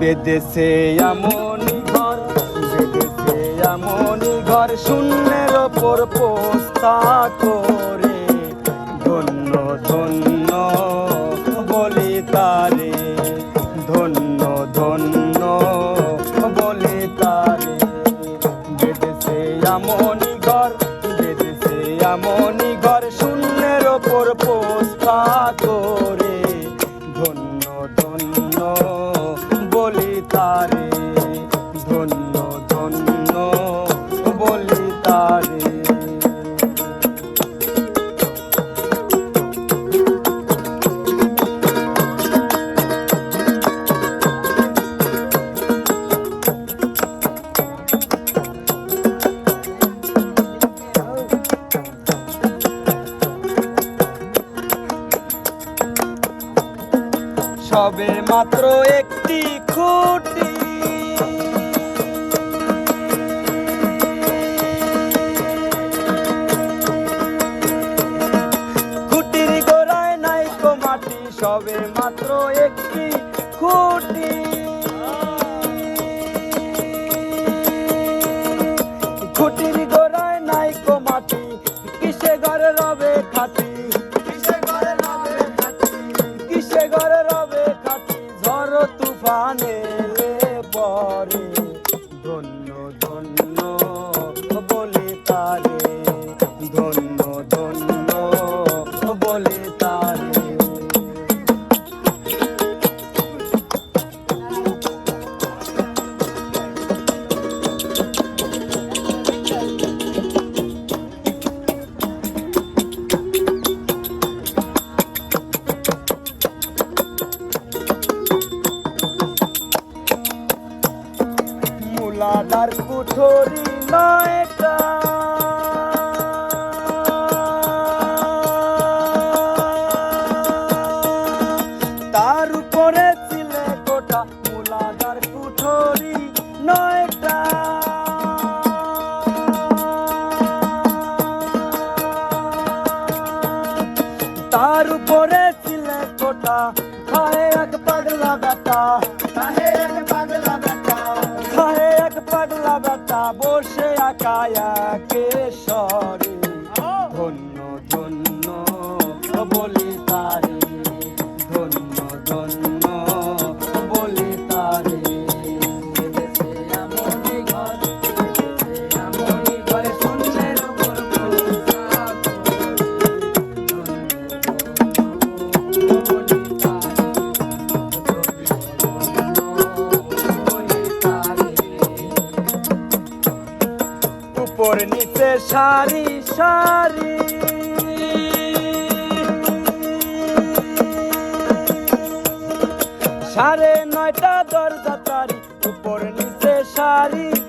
বেদেশে এমনই ঘর বেদেশে এমনই ঘর। শূন্যের ওপর পোস্তা করে ধন্য ধন্য বলি তারে, ধন্য ধন্য বলি তারে। বেদেশে এমনই ঘর বেদেশে এমনই ঘর। শূন্যের ওপর পোস্তা করে ধন্য তারে ধন্য। সবে মাত্র একটি খুঁটি। খুঁটির গোড়ায় নাই কো মাটি, সবে মাত্র একটি খুঁটি। খুঁটির গোড়ায় নাই কো মাটি, কিসে ঘরে রবে খাটি? কিসে ঘরে রবে খাটি? কিসে ঘরে ঝড় তুফানে পরে ধন্য ধন্য বলে তারে ধন্য মুলাদার কুঠরি নয়টা। তার উপরে ছিলে কোটা মুলাদার কুঠরি নয়টা। তার উপরে ছিলে কোটা খায় এক পাগলা এক পাগলা বেটা বসে একা কেশরে ধন্য ধন্য বলি উপর নিচে সারি সারি। সাড়ে নয়টা দরজা তারি উপর নিচে সারি।